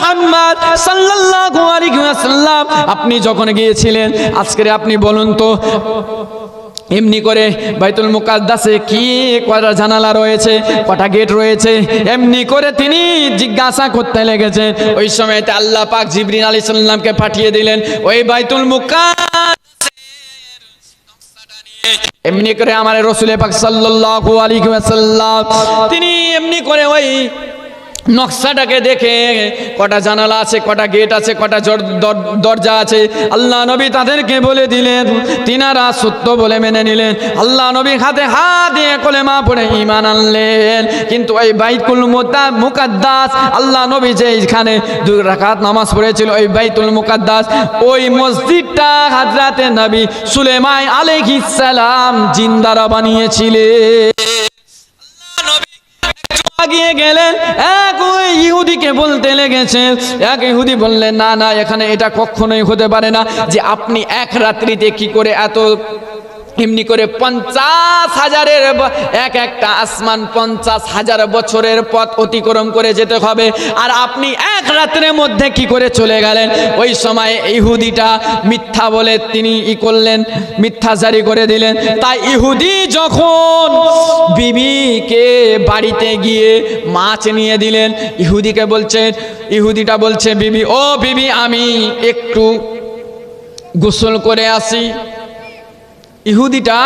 মোহাম্মদ সাল্লাল্লাহু আলাইহি ওয়াসাল্লাম, আপনি যখন গিয়েছিলেন আজকে আপনি বলুন তো, এমনি করে বাইতুল মুকাদ্দাসে কি কটা জানালা রয়েছে কটা গেট রয়েছে, এমনি করে তিনি জিজ্ঞাসা করতে লেগেছে। ওই সময়তে আল্লাহ পাক জিবরিন আলী সাল্লামকে পাঠিয়ে দিলেন, ওই বাইতুল নিয়ে এমনি করে আমার রসুল পাক সাল্লাল্লাহু আলাইহি ওয়াসাল্লাম, তিনি এমনি করে ওই নকশাটাকে দেখে কটা জানালা আছে, কটা গেট আছে, কটা দরজা আছে। আল্লাহ নবী তাদেরকে বলে দিলেন, তিনারা সত্য বলে মেনে নিলেন। আল্লাহ নবী হাতে হাত দিয়ে কলেমা পড়ে ইমান আনলেন। কিন্তু ওই বাইতুল মুকাদ্দাস, আল্লাহ নবী যে এইখানে দুই রাকাত নামাজ পড়েছিল, ওই বাইতুল মুকাদ্দাস, ওই মসজিদটা হাজরাতে নবী সুলেমাই আলাইহিস সালাম জিন্দারা বানিয়েছিলেন। গেলেন। এক ইহুদি বললেন, না না, এখানে এটা কখনোই হতে পারে না যে আপনি এক রাত্রিতে কি করে এত এমনি করে পঞ্চাশ হাজারের এক একটা আসমান পঞ্চাশ হাজার বছরের পথ অতিক্রম করে যেতে হবে। আর আপনি এক রাত্রের মধ্যে কি করে চলে গেলেন? ওই সময় ইহুদিটা মিথ্যা বলে তিনি ই করলেন, মিথ্যা জারি করে দিলেন। তাই ইহুদি যখন বিবিকে বাড়িতে গিয়ে মাছ নিয়ে দিলেন, ইহুদিকে বলছে, ইহুদিটা বলছে, বিবি, ও বিবি, আমি একটু গোসল করে আসি। ইহুদিটা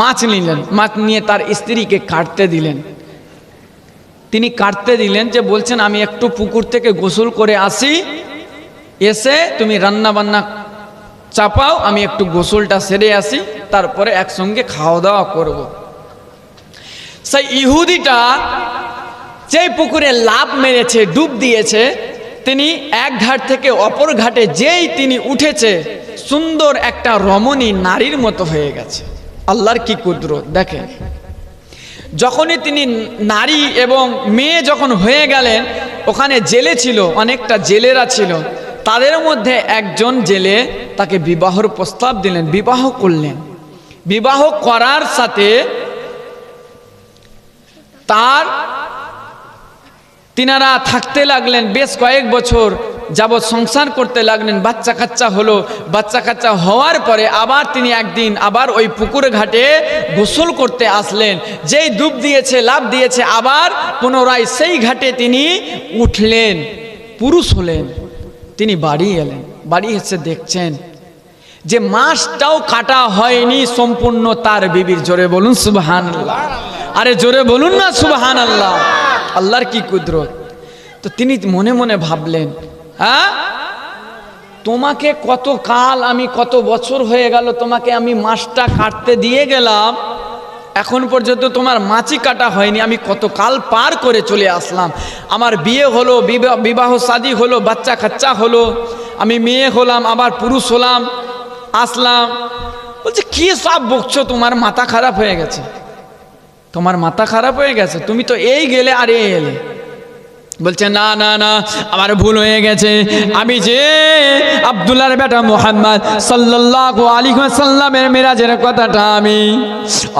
মাছ নিলেন, মাছ নিয়ে তার স্ত্রীকে কাটতে দিলেন তিনি কাটতে দিলেন যে, বলছেন, আমি একটু পুকুর থেকে গোসল করে আসি এসে তুমি রান্না বান্না চাপাও, আমি একটু গোসলটা সেরে আসি, তারপরে একসঙ্গে খাওয়া দাওয়া করব। সেই ইহুদিটা যেই পুকুরে লাভ মেরেছে, ডুব দিয়েছে, তিনি এক ঘাট থেকে অপর ঘাটে যেই তিনি উঠেছে সুন্দর একটা রমণী নারীর মতো হয়ে গেছে। আল্লাহর কি কুদরত? দেখেন। যখনই তিনি নারী এবং মেয়ে যখন হয়ে গেলেন, ওখানে জেলে ছিল, অনেকটা জেলেরা ছিল, তাদের মধ্যে একজন জেলে তাকে বিবাহর প্রস্তাব দিলেন, বিবাহ করলেন। বিবাহ করার সাথে তার তিনারা থাকতে লাগলেন বেশ কয়েক বছর। যাবৎ সংসার করতে লাগলেন, বাচ্চা কাচ্চা হলো। বাচ্চা কাচ্চা হওয়ার পরে আবার তিনি একদিন আবার ওই পুকুর ঘাটে গোসল করতে আসলেন। যেই ডুব দিয়েছে লাভ দিয়েছে, আবার পুনরায় সেই ঘাটে তিনি উঠলেন, পুরুষ হলেন, তিনি বাড়ি এলেন। বাড়ি এসে দেখছেন যে মাসটাও কাটা হয়নি সম্পূর্ণ তার বিবির। জোরে বলুন সুবহান আরে জোরে বলুন না সুবহান আল্লাহ আল্লাহর কি কুদরত? তো তিনি মনে মনে ভাবলেন হ্যাঁ? তোমাকে কত কাল আমি, কত বছর হয়ে গেল তোমাকে আমি মাছটা কাটতে দিয়ে গেলাম। এখন পর্যন্ত তোমার মাছি কাটা হয়নি, আমি কত কাল পার করে চলে আসলাম। আমার বিয়ে হলো, বিবাহ বিবাহ হলো, বাচ্চা কাচ্চা হলো, আমি মেয়ে হলাম, আবার পুরুষ হলাম, আসলাম। বলছে, কি সব বকছো? তোমার মাথা খারাপ হয়ে গেছে। তোমার মাথা খারাপ হয়ে গেছে। তুমি তো এই গেলে আর এই এলে। বলছে না না না আমার ভুল হয়ে গেছে। আমি যে আব্দুল্লাহর বেটা মোহাম্মদ সাল্লাল্লাহু আলাইহি ওয়াসাল্লামের মিরাজের কথাটা আমি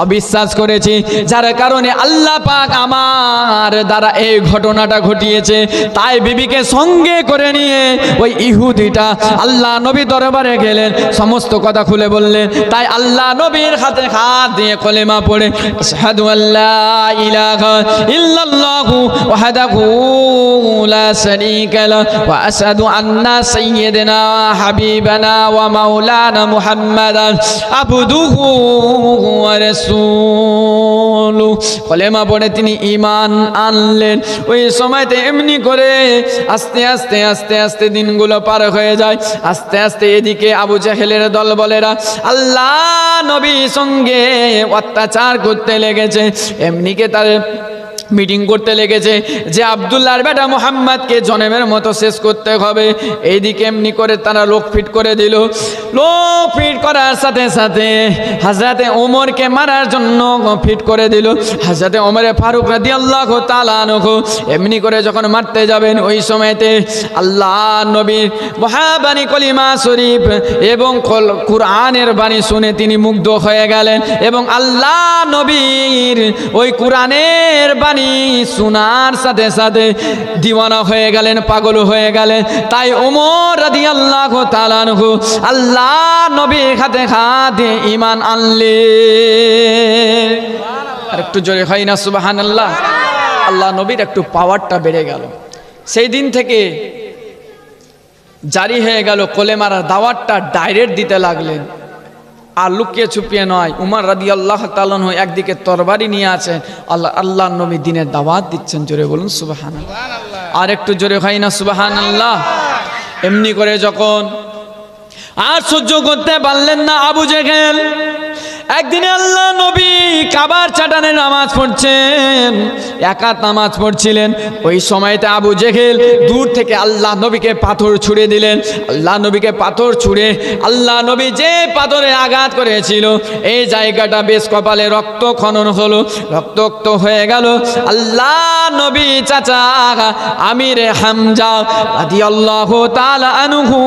অবিশ্বাস করেছি। যার কারণে আল্লাহ পাক আমার দ্বারা এই ঘটনাটা ঘটিয়েছে। তাই বিবিকে সঙ্গে করে নিয়ে ওই ইহুদিটা আল্লাহ নবী দরবারে গেলেন, সমস্ত কথা খুলে বললেন। তাই আল্লাহ নবীর হাতে হাত দিয়ে কলেমা পড়ে, আশহাদু আল্লাহ ইলাহা ইল্লাল্লাহু ওয়াহদাহু লা শারীকা ওয়া আশহাদু আন্না সাইয়্যিদানা মাওলানা মুহাম্মাদান আবদুহু ওয়া রাসূলু কলেমা পড়ে তিনি ঈমান আনলেন। ওই সময়তে এমনি করে আস্তে আস্তে আস্তে আস্তে দিনগুলো পার হয়ে যায়। আস্তে আস্তে এদিকে আবু জাহেলের দল বলেরা, আল্লাহ নবী সঙ্গে অত্যাচার করতে লেগেছে। এমনিকে তার মিটিং করতে লেগেছে যে আবদুল্লাহর বেটা মোহাম্মদকে জনেমের মতো শেষ করতে হবে। এইদিকে এমনি করে তারা লোক ফিট করে দিল। লোক ফিট করার সাথে সাথে হাজরাতে ওমরকে মারার জন্য ফিট করে দিল। হাজরাতে ওমরে ফারুক রাদি আল্লাহ তালানহ এমনি করে যখন মারতে যাবেন, ওই সময়তে আল্লাহ নবীর মহাবাণী কলিমা শরীফ এবং কুরআনের বাণী শুনে তিনি মুগ্ধ হয়ে গেলেন এবং আল্লাহ নবীর ওই কোরআনের বাণী বাণী শোনার সাথে সাথে দিওয়ানা হয়ে গেলেন, পাগল হয়ে গেলেন। তাই ওমর রাদি আল্লাহ তালানহু আল্লাহ নবী হাতে হাতে ইমান আনলে। আর একটু জোরে হয় না সুবাহান আল্লাহ আল্লাহ নবীর একটু পাওয়ারটা বেড়ে গেল। সেই দিন থেকে জারি হয়ে গেল কোলেমারার দাওয়াতটা ডাইরেক্ট দিতে লাগলেন। আর লুকিয়ে ছুপিয়ে নয়। উমার রাদি আল্লাহ তালন হয়ে একদিকে তরবারি নিয়ে আছেন আল্লাহ আল্লাহ নবী দিনের দাওয়াত দিচ্ছেন জোরে বলুন সুবাহান আর একটু জোরে হয় না সুবাহান আল্লাহ এমনি করে যখন আর সহ্য করতে পারলেন না আবু জেগেল একদিনে আল্লাহ নবী কাবার চাটানে নামাজ পড়ছেন, একাত নামাজ পড়ছিলেন। ওই সময়তে আবু জেহেল দূর থেকে আল্লাহ নবীকে পাথর ছুঁড়ে দিলেন। আল্লাহ নবীকে পাথর ছুঁড়ে আল্লাহ নবী যে পাথরে আঘাত করেছিল, এই জায়গাটা বেশ কপালে রক্ত খনন হলো, রক্তাক্ত হয়ে গেল। আল্লাহ নবী চাচা আমির হামজা রাদিয়াল্লাহু তাআলা আনহু,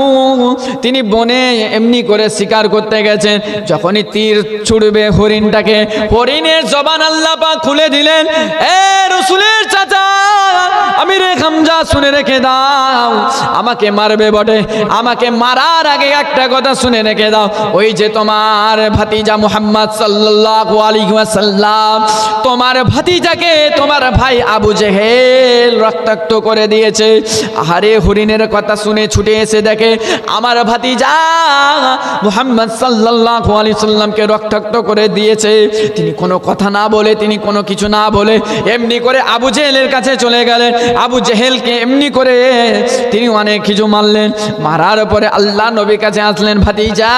তিনি বনে এমনি করে শিকার করতে গেছেন। যখনই তীর ছুড়বে হরিণটাকে। হরিণের জবান আল্লাপা খুলে দিলেন এ রসুলের চাচা আমি রে হামজা শুনে রেখে দাও। আমাকে মারবে বটে। আমাকে মারার আগে একটা কথা শুনে রেখে দাও। ওই যে তোমার ভাতিজা মুহাম্মদ সাল্লাল্লাহু আলাইহি ওয়াসাল্লাম, তোমার ভাতিজাকে তোমার ভাই আবু জেহেল রক্তাক্ত করে দিয়েছে। আহারে, হরিণের কথা শুনে ছুটে এসে দেখে আমার ভাতিজা মুহাম্মদ সাল্লাল্লাহু আলাইহি সাল্লামকে রক্তাক্ত করে দিয়েছে। তিনি কোনো কথা না বলে, তিনি কোনো কিছু না বলে, এমনি করে আবু জেহেলের কাছে চলে গেলেন। আবু জেহেলকে এমনি করে তিনি অনেক কিছু মারলেন। মারার পরে আল্লাহ নবীর কাছে আসলেন, ভাতিজা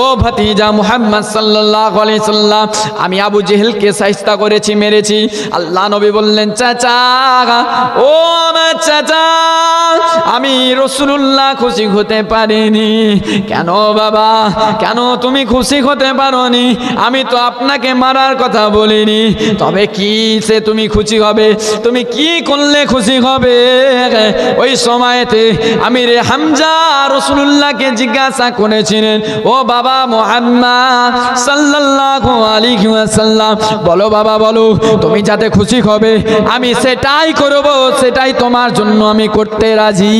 ও ভাতিজা মুহাম্মদ আলাইহি সাল্লাম, আমি আবু জেহেলকে সাইস্তা করেছি, মেরেছি। আল্লাহ নবী বললেন, চাচা ও আমার চাচা, আমি রসুল্লাহ খুশি হতে পারিনি। কেন বাবা, কেন তুমি খুশি হতে পারোনি? আমি তো আপনাকে মারার কথা বলিনি। তবে কি সে তুমি খুশি হবে? তুমি কি করলে খুশি হবে? ওই সময়তে আমি রে হামজা রসুল্লাহকে জিজ্ঞাসা করেছিলেন, ও বাবা মোহাম্মদ সাল্লাল্লাহু আলাইহি ওয়াসাল্লাম, বলো বাবা, বলো, তুমি যাতে খুশি হবে, আমি সেটাই করব, সেটাই তোমার জন্য আমি করতে রাজি।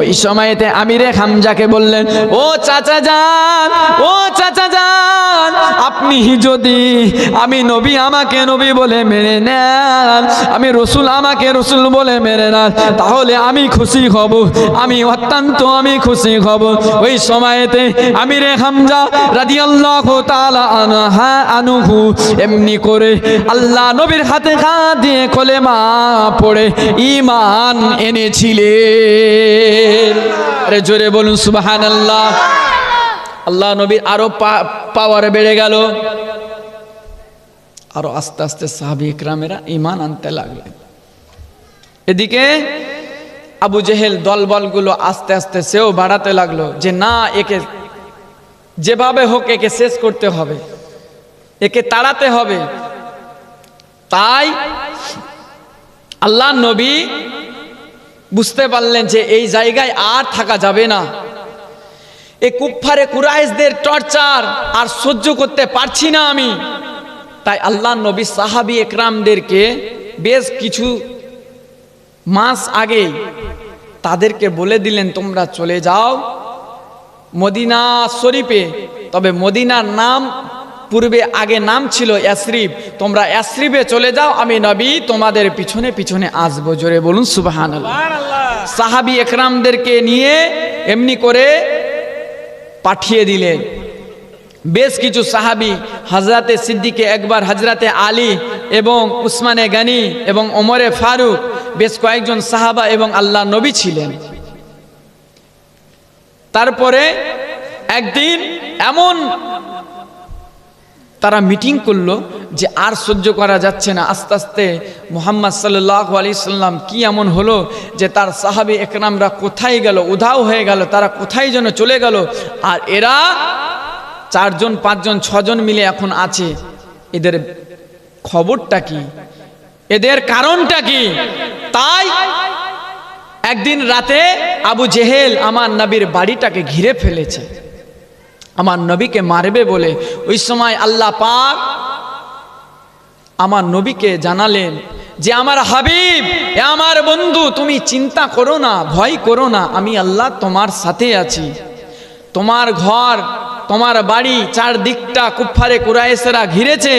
ওই সময়তে আমিরে হামজাকে বললেন, ও চাচা যান ও চাচা যান আপনি যদি, আমি নবী, আমাকে নবী বলে মেনে নেন, আমি রসুল আমাকে রসুল বলে মেনে নেন তাহলে আমি খুশি হব, আমি অত্যন্ত আমি খুশি হব। ওই সময়তে আমিরে হামজা রাদিয়াল্লাহু তাআলা আনহা আনুহু এমনি করে আল্লাহ নবীর হাতে হাত দিয়ে কলেমা পড়ে ইমান এনেছিলেন। আরে জোরে বলুন সুবাহান আল্লাহ আল্লাহ নবীর আরও পাওয়ার বেড়ে গেল। আরও আস্তে আস্তে সাহাবি ইকরামেরা ইমান আনতে লাগলেন। এদিকে আবু জেহেল দলবলগুলো আস্তে আস্তে সেও বাড়াতে লাগল যে, না, একে যেভাবে হোক একে শেষ করতে হবে, একে তাড়াতে হবে। তাই আল্লাহ নবী বুঝতে পারলেন যে, এই জায়গায় আর থাকা যাবে না। এ কুফারে কুরাইশদের টর্চার আর সহ্য করতে পারছি না আমি। তাই আল্লাহ নবী সাহাবি একরামদেরকে বেশ কিছু মাস আগে তাদেরকে বলে দিলেন তোমরা চলে যাও মদিনা শরীফে। তবে মদিনার নাম পূর্বে আগে নাম ছিল ইয়াসরিফ তোমরা ইয়াসরিফে চলে যাও আমি নবী তোমাদের পিছনে পিছনে আসব। জোরে বলুন সুবাহান সাহাবি একরামদেরকে নিয়ে এমনি করে পাঠিয়ে দিলেন। বেশ কিছু সাহাবি হজরতে সিদ্দিকে একবার হজরতে আলী এবং উসমানে গানি এবং ওমরে ফারুক বেশ কয়েকজন সাহাবা এবং আল্লাহ নবী ছিলেন। তারপরে একদিন এমন তারা মিটিং করল যে আর সহ্য করা যাচ্ছে না, আস্তে আস্তে মোহাম্মদ সাল্লাহ আলি সাল্লাম কি এমন হলো যে তার সাহাবি একরামরা কোথায় গেল, উধাও হয়ে গেল, তারা কোথায় যেন চলে গেল, আর এরা চারজন, পাঁচজন, ছজন মিলে এখন আছে। এদের খবরটা কি? এদের কারণটা কি? তাই একদিন রাতে আবু জেহেল আমার নবীর বাড়িটাকে ঘিরে ফেলেছে। আমার নবীকে মারবে বলে ওই সময় আল্লাহ পাক আমার নবীকে জানালেন যে, আমার হাবিব, এ আমার বন্ধু, তুমি চিন্তা করো না, ভয় করো না, আমি আল্লাহ তোমার সাথে আছি। তোমার ঘর, তোমার বাড়ি চারদিকটা কুফারে কুরাইশেরা ঘিরেছে।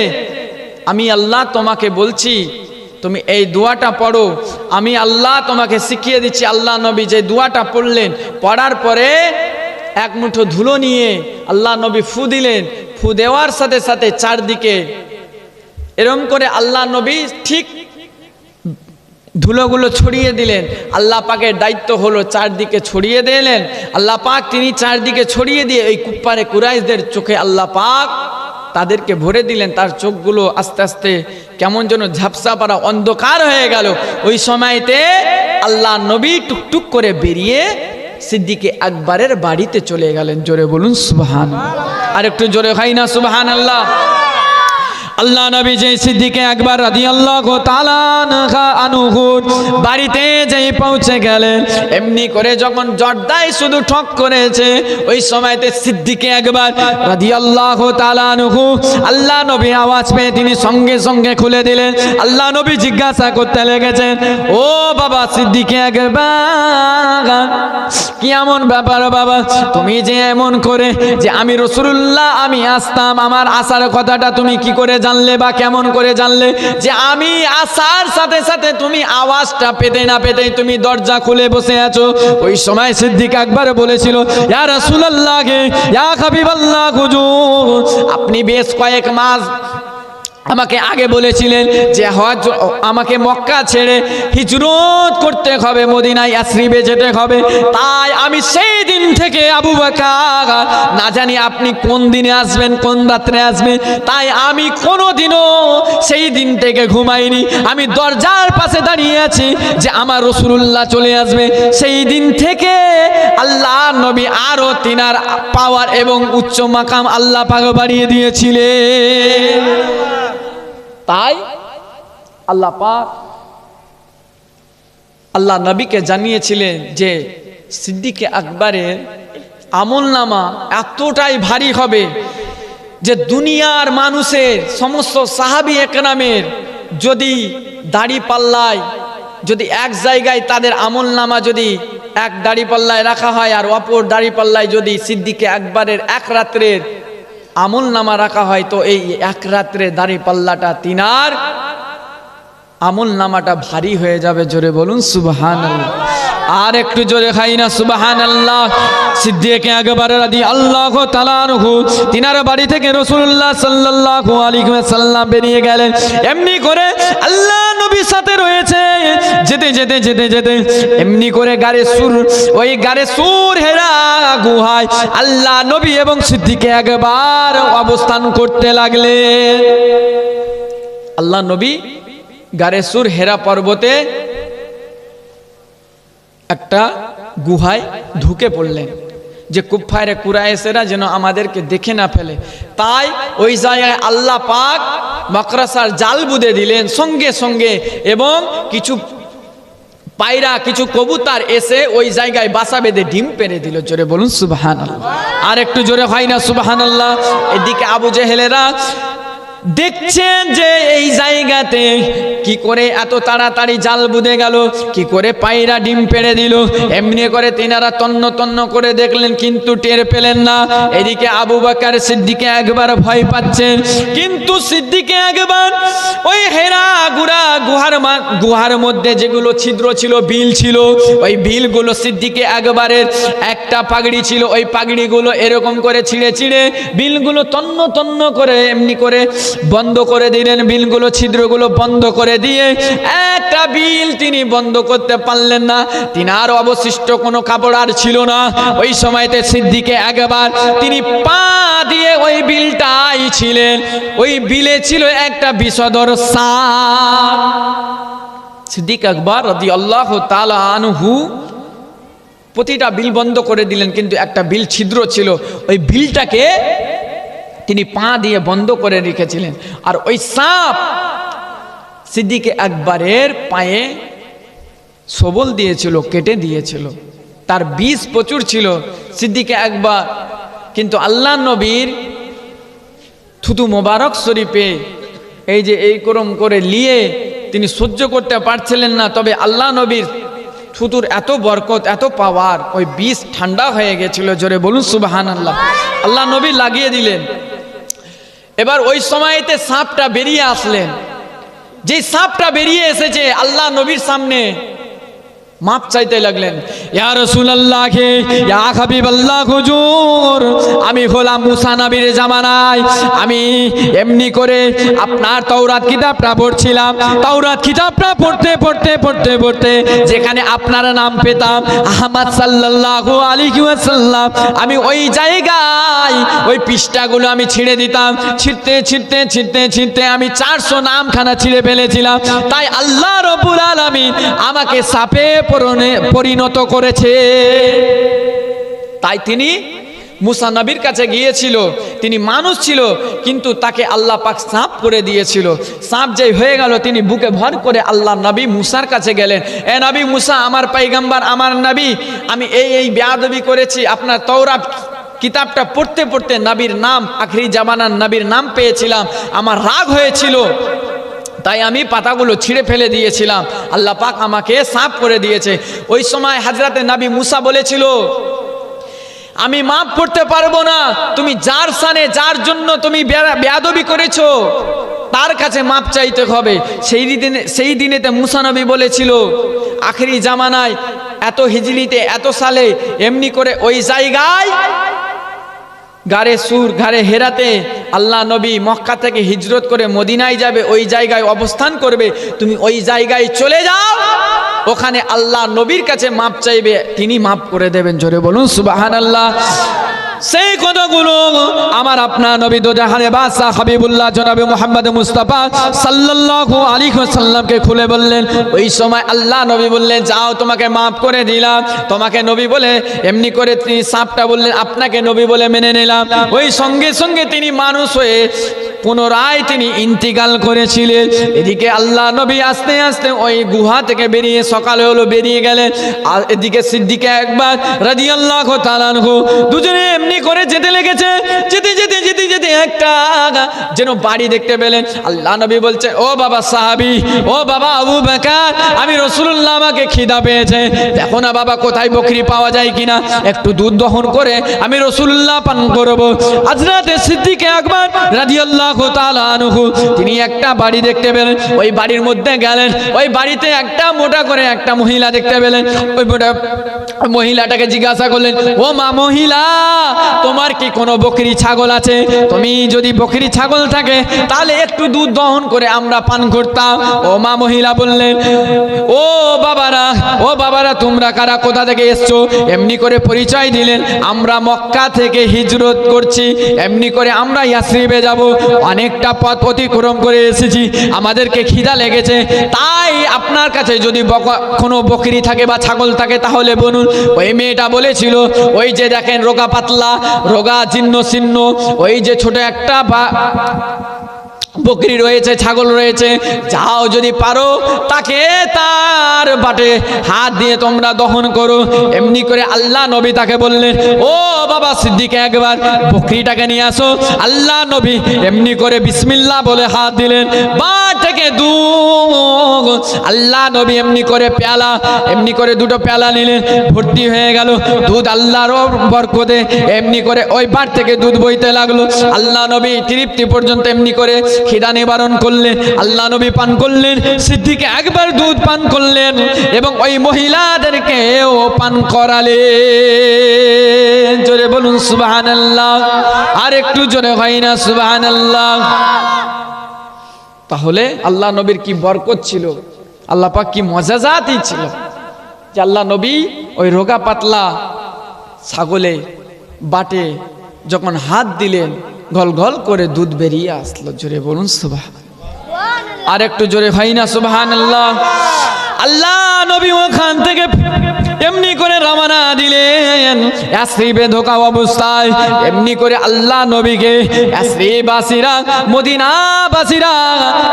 আমি আল্লাহ তোমাকে বলছি তুমি এই দোয়াটা পড়ো। আমি আল্লাহ তোমাকে শিখিয়ে দিচ্ছি, আল্লাহ নবী যে দোয়াটা পড়লেন, পড়ার পরে এক মুঠো ধুলো নিয়ে আল্লাহ নবী ফু দিলেন। ফু দেওয়ার সাথে সাথে চারদিকে এরম করে আল্লাহ নবী ঠিক ধুলোগুলো ছড়িয়ে দিলেন। আল্লাহ পাকের দায়িত্ব হলো চারদিকে ছড়িয়ে দিলেন। আল্লাহ পাক তিনি চারদিকে ছড়িয়ে দিয়ে এই কুপ্পারে কুরাইশদের চোখে আল্লাহ পাক তাদেরকে ভরে দিলেন, তার চোখগুলো আস্তে আস্তে কেমন যেন ঝাপসা পাড়া অন্ধকার হয়ে গেল। ওই সময়তে আল্লাহ নবী টুকটুক করে বেরিয়ে সিদ্দিকে আকবরের বাড়িতে চলে গেলেন। জোরে বলুন সুবাহান আর একটু জোরে খাই না সুবাহান আল্লাহ আল্লাহ নবী যে সিদ্দিকে একবার রাদি আল্লাহ আনুহুর বাড়িতে যেই পৌঁছে গেলেন এমনি করে যখন জর্দায় শুধু ঠক করেছে, ওই সময়তে সিদ্দিকে একবার রাদি আল্লাহ আনুহু আল্লাহ নবী আওয়াজ পেয়ে তিনি সঙ্গে সঙ্গে খুলে দিলেন। আল্লাহ নবী জিজ্ঞাসা করতে লেগেছেন, ও বাবা সিদ্দিকে একবার, কি এমন ব্যাপার বাবা? তুমি যে এমন করে যে আমি রসুল্লাহ আমি আসতাম, আমার আসার কথাটা তুমি কি করে জানলে বা কেমন করে জানলে যে আমি আসার সাথে সাথে তুমি আওয়াজটা পেতে না পেতে তুমি দরজা খুলে বসে আছো। ওই সময় সিদ্দিক আকবর বলেছিল আপনি বেশ কয়েক মাস আমাকে আগে বলেছিলেন যে হজ, আমাকে মক্কা ছেড়ে হিজরত করতে হবে, মদিনায় আশ্রিবে যেতে হবে। তাই আমি সেই দিন থেকে আবু বাকার, না জানি আপনি কোন দিনে আসবেন, কোন রাত্রে আসবেন, তাই আমি কোনো দিনও সেই দিন থেকে ঘুমাইনি। আমি দরজার পাশে দাঁড়িয়ে আছি যে আমার রসুল্লাহ চলে আসবে। সেই দিন থেকে আল্লাহ নবী আরও তিনার পাওয়ার এবং উচ্চ মাকাম আল্লাহ পাগ বাড়িয়ে দিয়েছিলেন। তাই আল্লাহ পাক আল্লাহ নবীকে জানিয়েছিলেন যে সিদ্দিকে আকবরের আমল নামা এতটাই ভারী হবে যে দুনিয়ার মানুষের সমস্ত সাহাবি একরামের যদি দাড়ি পাল্লায়, যদি এক জায়গায় তাদের আমল নামা যদি এক দাড়ি পাল্লায় রাখা হয় আর অপর দাড়ি পাল্লায় যদি সিদ্দিকে আকবরের এক রাত্রের আমল নামা রাখা হয় তো এই এক রাত্রে দাড়ি পাল্লাটা তিনার আমল নামাটা ভারী হয়ে যাবে, জোরে বলুন সুবহান আর একটু জোরে খাই না সুবহান আল্লাহ সিদ্দিকে একবার রাদি আল্লাহ তালানহু তিনার বাড়ি থেকে রসুল্লাহ সাল্লাল্লাহু আলাইহি ওয়াসাল্লাম বেরিয়ে গেলেন। এমনি করে আল্লাহ নবীর সাথে রয়েছে। যেতে যেতে যেতে যেতে, এমনি করে গারে সুর, ওই গারে সুর হেরা গুহায় আল্লাহ নবী এবং সিদ্দিকে একবার অবস্থান করতে লাগলেন। আল্লাহ নবী গারেসুর হেরা পর্বতে একটা গুহায় ঢুকে পড়লেন। যে কুফায়রে কুরায়েসেরা যেন আমাদেরকে দেখে না ফেলে। তাই ওই জায়গায় আল্লাহ পাক মকরাসার জাল বুদে দিলেন সঙ্গে সঙ্গে এবং কিছু পায়রা, কিছু কবুতার এসে ওই জায়গায় বাসা বেঁধে ডিম পেরে দিল। জোরে বলুন সুবাহান আর একটু জোরে হয় না সুবাহান আল্লাহ এদিকে আবু জেহেলেরা দেখছেন যে এই জায়গাতে কি করে এত তাড়াতাড়ি জাল বুঝে গেল, কি করে পায়রা ডিম পেড়ে দিল। এমনি করে তিনারা তন্ন তন্ন করে দেখলেন, কিন্তু টের পেলেন না। এদিকে আবু বাকার সিদ্দিকে একবার ভয় পাচ্ছেন। কিন্তু সিদ্দিকে একবার ওই হেরা গুড়া গুহার গুহার মধ্যে যেগুলো ছিদ্র ছিল, বিল ছিল, ওই বিলগুলো সিদ্দিকে একবারের একটা পাগড়ি ছিল, ওই পাগড়িগুলো এরকম করে ছিঁড়ে ছিঁড়ে বিলগুলো তন্ন তন্ন করে এমনি করে বন্ধ করে দিলেন, বিলগুলো, ছিদ্রগুলো বন্ধ করে দিয়ে একটা বিল তিনি বন্ধ করতে পারলেন না। তিনি তিনার অবশিষ্ট কোনো কাপড় আর ছিল না। ওই সময়তে সিদ্দিকে একবার তিনি পা দিয়ে ওই বিলটাই ছিলেন। ওই বিলে ছিল একটা বিষদর সাপ। সিদ্দিক আকবর রদি আল্লাহ তালা আনহু প্রতিটা বিল বন্ধ করে দিলেন, কিন্তু একটা বিল ছিদ্র ছিল। ওই বিলটাকে তিনি পা দিয়ে বন্ধ করে রেখেছিলেন। আর ওই সাপ সিদ্দিকে একবারের পায়ে সবল দিয়েছিল, কেটে দিয়েছিল। তার বিষ প্রচুর ছিল। সিদ্দিকে একবার কিন্তু আল্লাহ নবীর থুতু মোবারক শরীফে এই যে এই করম করে নিয়ে তিনি সহ্য করতে পারছিলেন না, তবে আল্লাহ নবীর থুতুর এত বরকত, এত পাওয়ার, ওই বিষ ঠান্ডা হয়ে গেছিল। জোরে বলুন সুবাহান আল্লাহ আল্লাহ নবী লাগিয়ে দিলেন। এবার ওই সময়তে সাপটা বেরিয়ে আসলেন। যে সাপটা বেরিয়ে এসেছে আল্লাহ নবীর সামনে মাপ চাইতে লাগলেন। ইয়া রাসূলুল্লাহকে ইয়া হাবিবাল্লাহ, হুজুর, আমি হলাম মুসা নবীর জামানায়। আমি এমনি করে আপনার তাওরাত কিতাবটা পড়ছিলাম। তাওরাত কিতাবটা পড়তে পড়তে পড়তে পড়তে যেখানে আপনার নাম পেতাম, আহমদ সাল্লাল্লাহু আলাইহি ওয়াসাল্লাম। আমি ওই জায়গায় ওই পৃষ্ঠাগুলো আমি ছিঁড়ে দিতাম। ছিঁড়তে ছিঁড়তে ছিঁড়তে ছিঁড়তে আমি চারশো নামখানা ছিঁড়ে ফেলেছিলাম। তাই আল্লাহ রবুল আলমিন আমাকে সাপে পরিণত করেছে। তাই তিনি মুসা নবীর কাছে গিয়েছিল। তিনি মানুষ ছিল, কিন্তু তাকে আল্লাহ পাক সাপ করে দিয়েছিল। সাপ যেই হয়ে গেল, তিনি বুকে ভর করে আল্লাহ নবী মুসার কাছে গেলেন। এ নবী মুসা, আমার পাইগাম্বার আমার নবী, আমি এই এই বেয়াদবি করেছি। আপনার তৌরাত কিতাবটা পড়তে পড়তে নবীর নাম, আখরি জামানার নবীর নাম পেয়েছিলাম। আমার রাগ হয়েছিল। তাই আমি পাতাগুলো ছিঁড়ে ফেলে দিয়েছিলাম। আল্লাহ পাক আমাকে সাফ করে দিয়েছে। ওই সময় হাজরাতে নবী মুসা বলেছিল, আমি মাফ করতে পারব না। তুমি যার সানে, যার জন্য তুমি বেয়া- বেয়াদবি করেছ, তার কাছে মাপ চাইতে হবে। সেই দিনে, সেই দিনেতে মুসানবী বলেছিল, আখেরি জামানায় এত হিজলিতে, এত সালে, এমনি করে ওই জায়গায় গারে সুর, ঘাড়ে হেরাতে আল্লাহ নবী মক্কা থেকে হিজরত করে মদিনায় যাবে, ওই জায়গায় অবস্থান করবে, তুমি ওই জায়গায় চলে যাও। ওখানে আল্লাহ নবীর কাছে মাপ চাইবে, তিনি মাপ করে দেবেন, জোরে বলুন সুবাহান আল্লাহ সেই কথাগুলো আমার আপনার নবী দোজাহানে বাদশাহ হাবিবুল্লাহ জনাবে মোহাম্মদ মুস্তাফা সাল্লাল্লাহু আলাইহি ওয়াসাল্লামকে খুলে বললেন, ওই সময় আল্লাহ নবী বললেন, যাও, তোমাকে মাফ করে দিলাম। তোমাকে নবী বলে এমনি করে তিনি সাপটা বললেন, আপনাকে নবী বলে মেনে নিলাম। ওই সঙ্গে সঙ্গে তিনি মানুষ হয়ে পুনরায় তিনি ইন্তিকাল করেছিলেন। এদিকে আল্লাহ নবী আস্তে আস্তে ওই গুহা থেকে বেরিয়ে সকালে হলো বেরিয়ে গেলেন। আর এদিকে সিদ্দিকে একবার রাদিয়াল্লাহু তাআলা আনহু দুজনে এমনি করে যেতে লেগেছে। যেতে যেতে যেতে যেতে একটা যেন বাড়ি দেখতে পেলেন। আল্লাহ নবী বলছে, ও বাবা সাহাবি, ও বাবা আবু বেকার, আমি রসুল্লাহ আমাকে খিদা পেয়েছে। দেখো না বাবা, কোথায় বকরি পাওয়া যায় কিনা? একটু দুধ দহন করে আমি রসুল্লাহ পান করব। আজরাতে সিদ্দিকে একবার তাআলা আনহু তিনি একটা বাড়ি দেখতে পেলেন, ওই বাড়ির মধ্যে গেলেন, ওই বাড়িতে একটা মোটা করে একটা মহিলা দেখতে পেলেন, ওই মোটা মহিলাটাকে জিজ্ঞাসা করলেন, ও মা মহিলা, তোমার কি কোনো বকরি ছাগল আছে? তুমি যদি বকরি ছাগল থাকে, তাহলে একটু দুধ দহন করে আমরা পান করতাম। ও মা মহিলা বললেন, ও বাবারা ও বাবারা, তোমরা কারা, কোথা থেকে এসছো? এমনি করে পরিচয় দিলেন, আমরা মক্কা থেকে হিজরত করছি, এমনি করে আমরা ইয়াসরিবে যাব। অনেকটা পথ অতিক্রম করে এসেছি। আমাদেরকে খিদা লেগেছে। তাই আপনার কাছে যদি কোনো বকরি থাকে বা ছাগল থাকে, তাহলে বলুন। ওই মেয়েটা বলেছিল, ওই যে দেখেন রোগা পাতলা, রোগা চিহ্ন চিহ্ন ওই যে ছোট একটা বা বকরি রয়েছে, ছাগল রয়েছে, যাও যদি পারো তাকে তার বাটে হাত দিয়ে তোমরা দহন করো। এমনি করে আল্লাহ নবী তাকে বললেন, ও বাবা সিদ্দিকে, একবার বকরিটাকে নিয়ে আসো। আল্লাহ নবী এমনি করে বিসমিল্লা বলে হাত দিলেন। বা থেকে দুধ আল্লাহ নবী এমনি করে পেয়ালা, এমনি করে দুটো পেয়ালা নিলেন, ভর্তি হয়ে গেল। দুধ আল্লাহর বরকতে এমনি করে ওই বার থেকে দুধ বইতে লাগল। আল্লাহ নবী তৃপ্তি পর্যন্ত এমনি করে খিদা নিবারণ করলেন। আল্লাহ নবী পান করলেন, সিদ্দিকে একবার দুধ পান করলেন এবং ওই মহিলাদেরকেও পান করালে জোরে বলুন সুবাহান আল্লাহ আর একটু জোরে হয় না সুবাহান আল্লাহ তাহলে আল্লাহ নবীর কি বরকত ছিল? আল্লাহ পাক কি মজাজাতই ছিল? যে আল্লাহ নবী ওই রোগা পাতলা ছাগলে বাটে যখন হাত দিলেন ঘল ঘল করে দুধ বেরিয়ে আসলো। জোরে বলুন সুবাহ আর একটু জোরে হয় না সুবাহান আল্লাহ আল্লাহ নবী ওখান থেকে এমনি করে রওনা দিলেন। ইয়াসরিবে ঢোকা অবস্থায় এমনি করে আল্লাহ নবীকে ইয়াসরিবাসীরা মদিনাবাসীরা,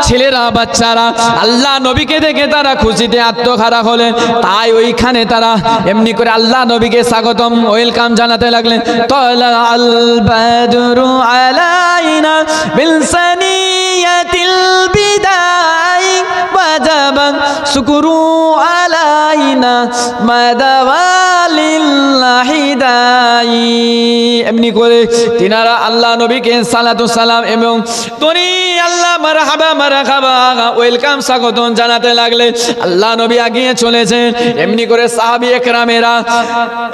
ছেলেরা, বাচ্চারা আল্লাহ নবীকে দেখে তারা খুশিতে আত্মখারা হলেন। তাই ওইখানে তারা এমনি করে আল্লাহ নবীকে স্বাগতম, ওয়েলকাম জানাতে লাগলেন। তলা আল বাদরু আলাইনা বিলসানি আলাইনা মাদাওয়ালিল্লাহি এমনি করে তিনারা আল্লাহ নবীকে সালাতু সালাম এবং তনি আল্লাহ মারহাবা মারহাবা ওয়েলকাম স্বাগতম জানাতে লাগলে আল্লাহ নবী আগিয়ে চলেছেন। এমনি করে সাহাবী একরামেরা,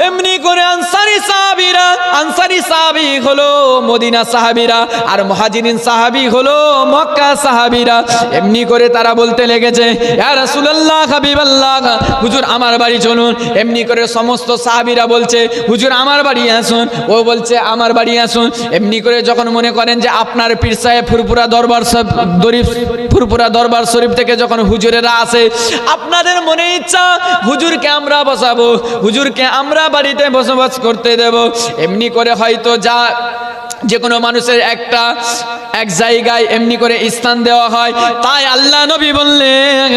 এমনি করে আনসারি সাহাবীরা, আনসারি সাহাবী হলো মদিনা সাহাবীরা আর মুহাজিরিন সাহাবী হলো মক্কা সাহাবীরা। এমনি করে তারা বলতে লেগেছে, ইয়া রাসূলুল্লাহ হাবিবাল্লাহ, হুজুর আমার বাড়ি চলুন। এমনি করে সমস্ত সাহাবীরা বলছে হুজুর, আমার বাড়ি আসুন। ও বলছে, আমার বাড়ি আসুন। এমনি করে যখন মনে করেন যে আপনার পীর সাহেব ফুরপুরা দরবার দরিফ ফুরপুরা দরবার শরীফ থেকে যখন হুজুরেরা আসে, আপনাদের মনে ইচ্ছা, হুজুরকে আমরা বসাবো, হুজুরকে আমরা বাড়িতে বসবাস করতে দেব। এমনি করে হয়তো যা যে কোনো মানুষের একটা, এক জায়গায় এমনি করে স্থান দেওয়া হয়। তাই আল্লাহ নবী বললেন,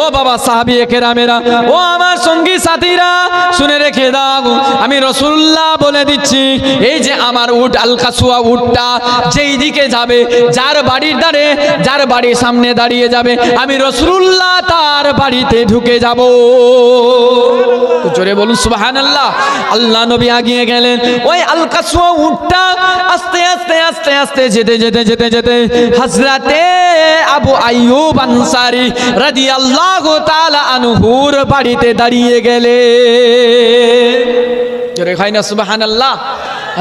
ও বাবা সাহাবি একেরামেরা, ও আমার সঙ্গী সাথীরা, শুনে রেখে দাও। আমি রসুল্লাহ বলে দিচ্ছি, এই যে আমার উট, আলকাসুয়া উটটা যেই দিকে যাবে, যার বাড়ির দ্বারে যার বাড়ির সামনে দাঁড়িয়ে যাবে, আমি রসুল্লাহ তার বাড়িতে ঢুকে যাব। জোরে বলুন সুবাহান আল্লাহ আল্লাহ নবী আগিয়ে গেলেন, ওই আলকাসুয়া উটটা আস্তে আস্তে আস্তে আস্তে আস্তে, যেতে যেতে যেতে যেতে হজরতে আবু আইয়ুব আনসারি রাদিয়াল্লাহু তাআলা আনহুর বাড়িতে দাঁড়িয়ে গেলে জোরে হয় না, সুবহানাল্লাহ।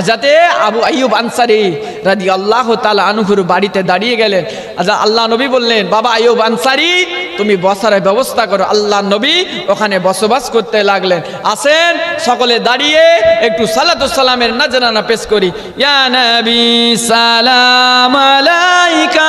যাতে আবু আইয়ুব আনসারি রাদি আল্লাহ তালা আনুহুর বাড়িতে দাঁড়িয়ে গেলেন। আচ্ছা আল্লাহ নবী বললেন, বাবা আইয়ুব আনসারি, তুমি বসার ব্যবস্থা করো। আল্লাহ নবী ওখানে বসবাস করতে লাগলেন। আসেন, সকলে দাঁড়িয়ে একটু সালাতুসালামের নাজরানা পেশ করি। ইয়া নবী সালাম আলাইকা।